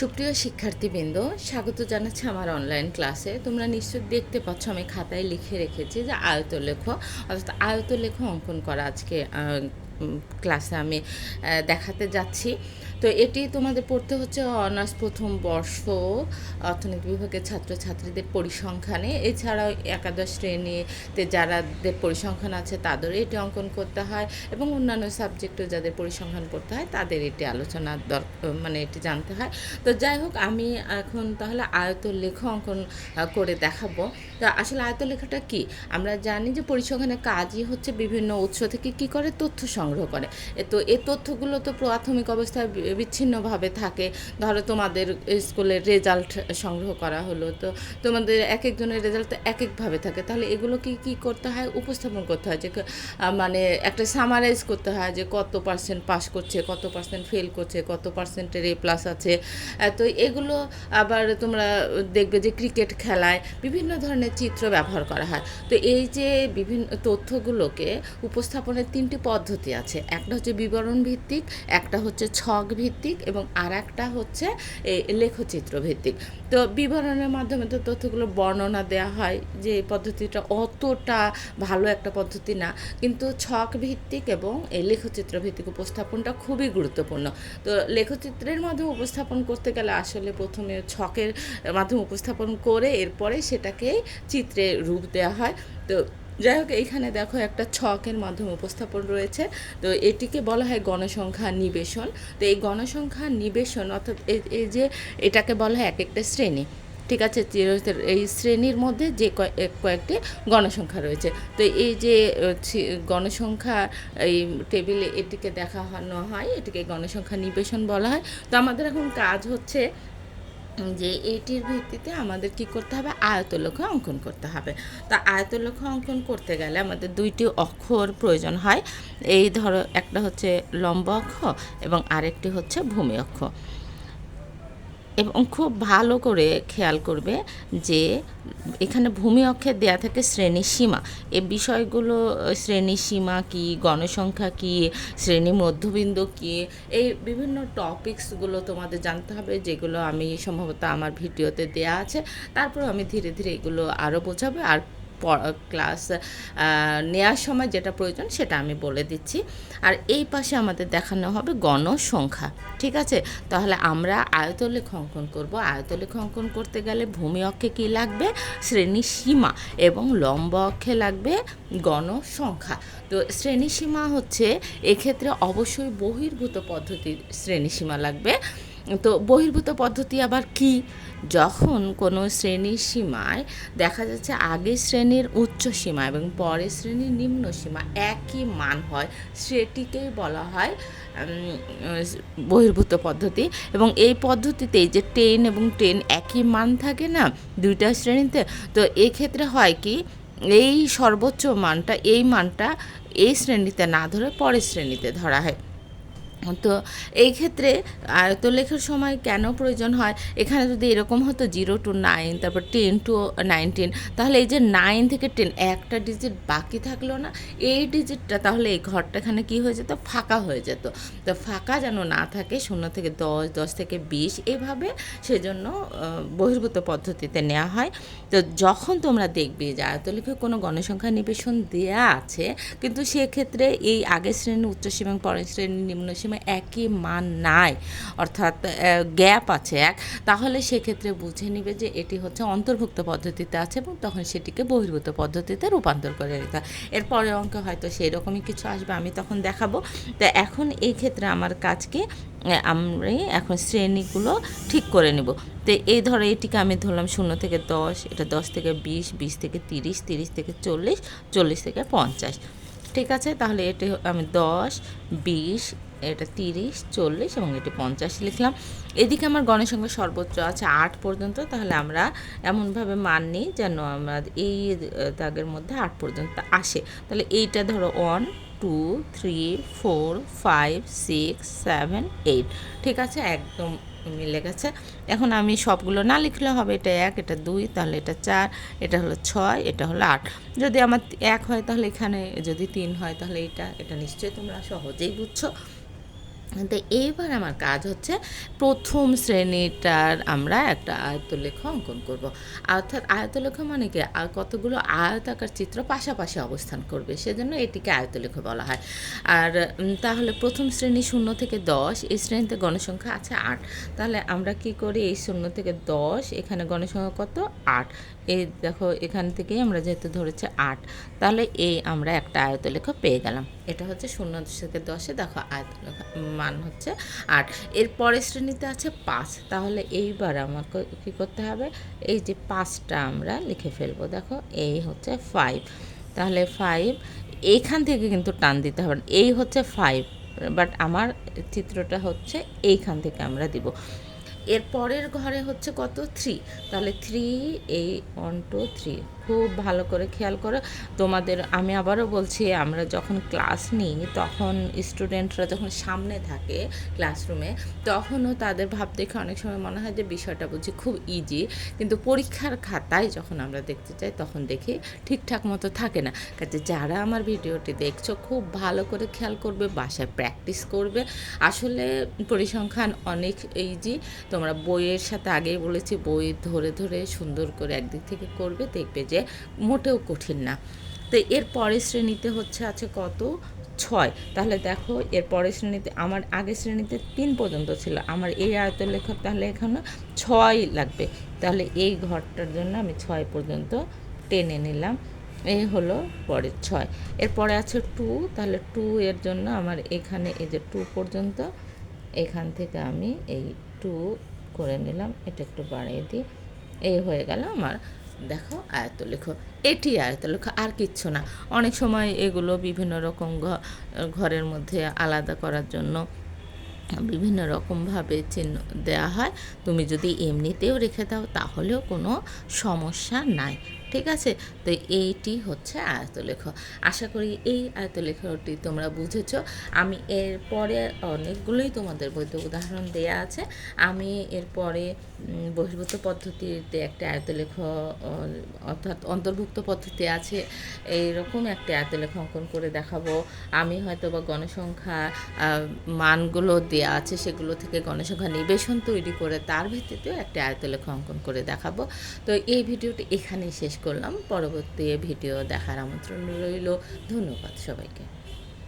সুপ্রিয় শিক্ষার্থীবৃন্দ, স্বাগত জানাচ্ছি আমার অনলাইন ক্লাসে তোমরা নিশ্চয়ই দেখতে পাচ্ছ, আমি খাতায় লিখে রেখেছি যে আয়তলেখ, অর্থাৎ আয়তলেখ অঙ্কন করা আজকে ক্লাসে আমি দেখাতে যাচ্ছি। তো এটি তোমাদের পড়তে হচ্ছে অনার্স প্রথম বর্ষ অর্থনীতি বিভাগের ছাত্রছাত্রীদের পরিসংখ্যানে। এছাড়াও একাদশ শ্রেণীতে যারাদের পরিসংখ্যান আছে তাদেরও এটি অঙ্কন করতে হয় এবং অন্যান্য সাবজেক্টও যাদের পরিসংখ্যান করতে হয় তাদের এটি আলোচনার দর মানে এটি জানতে হয়। তো যাই হোক, আমি এখন তাহলে আয়ত লেখ অঙ্কন করে দেখাবো। তো আসলে আয়ত লেখাটা কি? আমরা জানি যে পরিসংখ্যানের কাজই হচ্ছে বিভিন্ন উৎস থেকে কি করে তথ্য সংগ্রহ করে। তো এই তথ্যগুলো তো প্রাথমিক অবস্থায় বিচ্ছিন্নভাবে থাকে। ধরো তোমাদের স্কুলের রেজাল্ট সংগ্রহ করা হলো, তো তোমাদের এক একজনের রেজাল্ট তো এক একভাবে থাকে। তাহলে এগুলোকে কি করতে হয়? উপস্থাপন করতে হয় যে মানে একটা সামারাইজ করতে হয় যে কত পার্সেন্ট পাস করছে, কত পার্সেন্ট ফেল করছে, কত পার্সেন্টের এ প্লাস আছে। তো এগুলো আবার তোমরা দেখবে যে ক্রিকেট খেলায় বিভিন্ন ধরনের চিত্র ব্যবহার করা হয়। তো এই যে বিভিন্ন তথ্যগুলোকে উপস্থাপনের তিনটি পদ্ধতি আছে। একটা হচ্ছে বিবরণ ভিত্তিক, একটা হচ্ছে ছক ভিত্তিক এবং আর একটা হচ্ছে লেখচিত্র ভিত্তিক তো বিবরণের মাধ্যমে তো তথ্যগুলো বর্ণনা দেওয়া হয় যে এই পদ্ধতিটা অতটা ভালো একটা পদ্ধতি না। কিন্তু ছক ভিত্তিক এবং এই লেখচিত্র ভিত্তিক উপস্থাপনটা খুবই গুরুত্বপূর্ণ। তো লেখচিত্রের মাধ্যমে উপস্থাপন করতে গেলে আসলে প্রথমে ছকের মাধ্যমে উপস্থাপন করে এরপরে সেটাকে চিত্রে রূপ দেওয়া হয়। তো যাই হোক, এইখানে দেখো একটা ছকের মাধ্যমে উপস্থাপন রয়েছে। তো এটিকে বলা হয় গণসংখ্যা নিবেশন। তো এই গণসংখ্যা নিবেশন অর্থাৎ এই- যে এটাকে বলা হয় এক একটা শ্রেণি, ঠিক আছে? এই শ্রেণির মধ্যে যে কয়েকটি গণসংখ্যা রয়েছে। তো এই যে গণসংখ্যা, এই টেবিলে এটিকে দেখানো হয়, এটিকে গণসংখ্যা নিবেশন বলা হয়। তো আমাদের এখন কাজ হচ্ছে যে এটির ভিত্তিতে আমাদের কি করতে হবে? আয়তলক্ষ অঙ্কন করতে হবে। তা আয়তলক্ষ অঙ্কন করতে গেলে আমাদের দুইটি অক্ষর প্রয়োজন হয়। এই ধরো একটা হচ্ছে লম্ব অক্ষ এবং আরেকটি হচ্ছে ভূমি অক্ষ। এবং খুব ভালো করে খেয়াল করবে যে এখানে ভূমি অক্ষে দেয়া থাকে শ্রেণি সীমা। এ বিষয়গুলো, শ্রেণি সীমা কি, গণসংখ্যা কি, শ্রেণি মধ্যবিন্দু কি, এই বিভিন্ন টপিকসগুলো তোমাদের জানতে হবে, যেগুলো আমি সম্ভবত আমার ভিডিওতে দেয়া আছে। তারপর আমি ধীরে ধীরে এগুলো আরও বোঝাবো। আর ক্লাস নেওয়ার সময় যেটা প্রয়োজন সেটা আমি বলে দিচ্ছি। আর এই পাশে আমাদের দেখানো হবে গণসংখ্যা, ঠিক আছে? তাহলে আমরা আয়তলেখ অঙ্কন করব। আয়তলেখ অঙ্কন করতে গেলে ভূমি অক্ষে কী লাগবে? শ্রেণি সীমা এবং লম্ব অক্ষে লাগবে গণসংখ্যা। তো শ্রেণি সীমা হচ্ছে এক্ষেত্রে অবশ্যই বহির্ভূত পদ্ধতির শ্রেণি সীমা লাগবে। তো বহির্ভূত পদ্ধতি আবার কি? যখন কোনো শ্রেণির সীমায় দেখা যাচ্ছে আগের শ্রেণির উচ্চ সীমা এবং পরের শ্রেণির নিম্ন সীমা একই মান হয়, সেটিকেই বলা হয় বহির্ভূত পদ্ধতি। এবং এই পদ্ধতিতেই যে টেন এবং টেন একই মান থাকে না, দুইটা শ্রেণীতে, তো এক্ষেত্রে হয় কি, এই সর্বোচ্চ মানটা, এই মানটা এই শ্রেণীতে না ধরে পরের শ্রেণীতে ধরা হয়। তো এই ক্ষেত্রে আয়তলেখার সময় কেন প্রয়োজন হয়? এখানে যদি এরকম হতো জিরো টু নাইন, তারপর টেন টু নাইনটিন, তাহলে এই যে নাইন থেকে টেন, একটা ডিজিট বাকি থাকল না, এই ডিজিটটা তাহলে এই ঘরটা এখানে কী হয়ে যেত? ফাঁকা হয়ে যেত। তো ফাঁকা যেন না থাকে, শূন্য থেকে দশ দশ থেকে বিশ, এভাবে সেজন্য বহির্ভূত পদ্ধতিতে নেওয়া হয়। তো যখন তোমরা দেখবে যে আয়তলেখে কোনো গণসংখ্যা নিবেশন দেয়া আছে, কিন্তু সেক্ষেত্রে এই আগের শ্রেণি উচ্চ সীমা এবং পরের শ্রেণি নিম্ন সীমা একই মান নাই, অর্থাৎ গ্যাপ আছে এক, তাহলে সেক্ষেত্রে বুঝে নিবে যে এটি হচ্ছে অন্তর্ভুক্ত পদ্ধতিতে আছে এবং তখন সেটিকে বহির্ভূত পদ্ধতিতে রূপান্তর করে নিতে হয়। এরপরে অঙ্কে হয়তো সেই রকমই কিছু আসবে, আমি তখন দেখাবো। তো এখন এই ক্ষেত্রে আমার কাজকে আমি এখন শ্রেণীগুলো ঠিক করে নেব। তো এই ধরো এটিকে আমি ধরলাম শূন্য থেকে দশ, এটা দশ থেকে বিশ বিশ থেকে তিরিশ তিরিশ থেকে চল্লিশ চল্লিশ থেকে পঞ্চাশ। ঠিক আছে, তাহলে এটি আমি দশ, বিশ, এটা তিরিশ, চল্লিশ এবং এটি পঞ্চাশ লিখলাম। এদিকে আমার গণসংখ্যা সর্বোচ্চ আছে আট পর্যন্ত, তাহলে আমরা এমনভাবে মান নিই যেন আমরা এই দাগের মধ্যে আট পর্যন্ত আসে। তাহলে এইটা ধরো one, two, three, four, five, six, seven, eight. ঠিক আছে, একদম মিলে গেছে। এখন আমি সবগুলো না লিখলে হবে এটা এক, এটা দুই, তাহলে এটা চার, এটা হলো ছয়, এটা হলো আট। যদি আমার এক হয় তাহলে এখানে যদি তিন হয় তাহলে এটা এটা নিশ্চয়ই তোমরা সহজেই বুঝছ। তো এইবার আমার কাজ হচ্ছে প্রথম শ্রেণীটার আমরা একটা আয়তলেখ অঙ্কন করব। অর্থাৎ আয়তলেখ মানে কি? আর কতগুলো আয়তাকার চিত্র পাশাপাশি অবস্থান করবে, সেজন্য এটিকে আয়তলেখ বলা হয়। আর তাহলে প্রথম শ্রেণি শূন্য থেকে দশ, এই শ্রেণীতে গণসংখ্যা আছে আট। তাহলে আমরা কি করি? এই শূন্য থেকে দশ, এখানে গণসংখ্যা কত? আট। এই দেখো, এখান থেকেই আমরা যেহেতু ধরেছি আট, তাহলে এই আমরা একটা আয়তলেখ পেয়ে গেলাম। এটা হচ্ছে শূন্য থেকে দশে, দেখো আয়তলেখ মান হচ্ছে আট। এর পরের শ্রেণীতে আছে পাঁচ। তাহলে এইবার আমাকে কী করতে হবে? এই যে পাঁচটা আমরা লিখে ফেলব। দেখো এই হচ্ছে ফাইভ তাহলে ফাইভ এইখান থেকে কিন্তু টান দিতে হবে। এই হচ্ছে ফাইভ বাট আমার চিত্রটা হচ্ছে এইখান থেকে আমরা দিব। এর পরের ঘরে হচ্ছে কত? থ্রি তাহলে থ্রি এই ওয়ান টু থ্রি খুব ভালো করে খেয়াল করো। তোমাদের, আমি আবারও বলছি, আমরা যখন ক্লাস নিই, তখন স্টুডেন্টরা যখন সামনে থাকে ক্লাসরুমে তখনও তাদের ভাব দেখে অনেক সময় মনে হয় যে বিষয়টা বুঝি খুব ইজি কিন্তু পরীক্ষার খাতায় যখন আমরা দেখতে চাই, তখন দেখি ঠিকঠাক মতো থাকে না। কাজে যারা আমার ভিডিওটি দেখছ, খুব ভালো করে খেয়াল করবে, বাসায় প্র্যাকটিস করবে। আসলে পরিসংখ্যান অনেক ইজি তোমরা বইয়ের সাথে আগেই বলেছি, বই ধরে ধরে সুন্দর করে একদিক থেকে করবে, দেখবে যে মোটেও কঠিন না। তো এর পরের শ্রেণীতে হচ্ছে আছে কত? ছয়। তাহলে দেখো, এর পরের শ্রেণীতে, আমার আগের শ্রেণীতে তিন পর্যন্ত ছিল। আমার এই আয়তের লেখক তাহলে এখানে ছয় লাগবে। তাহলে এই ঘরটার জন্য আমি ছয় পর্যন্ত টেনে নিলাম। এই হলো পরের ছয়। এরপরে আছে টু। তাহলে টু এর জন্য আমার এখানে এই যে টু পর্যন্ত, এখান থেকে আমি এই টু করে নিলাম। এটা একটু বাড়িয়ে দিই। এই হয়ে গেল আমার দেখো, আয়ত্ত লেখো। এটি আয়ত্ত লেখো, আর কিচ্ছু না। অনেক সময় এগুলো বিভিন্ন রকম ঘরের মধ্যে আলাদা করার জন্য বিভিন্ন রকমভাবে চিহ্ন দেওয়া হয়। তুমি যদি এমনিতেও রেখে দাও, তাহলেও কোনো সমস্যা নাই। ঠিক আছে? তো এইটি হচ্ছে আয়তলেখ আশা করি এই আয়তলেখটি তোমরা বুঝেছ। আমি এরপরে অনেকগুলোই তোমাদের বইতে উদাহরণ দেয়া আছে। আমি এরপরে বহির্ভূত পদ্ধতিতে একটা আয়তলেখ অর্থাৎ অন্তর্ভুক্ত পদ্ধতি আছে। এইরকম একটা আয়তলেখ অঙ্কন করে দেখাবো। আমি হয়তো বা গণসংখ্যা মানগুলো দেয়া আছে সেগুলো থেকে গণসংখ্যা নিবেশন তৈরি করে তার ভিত্তিতেও একটা আয়তলেখ অঙ্কন করে দেখাবো। তো এই ভিডিওটি এখানেই শেষ করলাম। পরবর্তী ভিডিও দেখার আমন্ত্রণ রইল। ধন্যবাদ সবাইকে।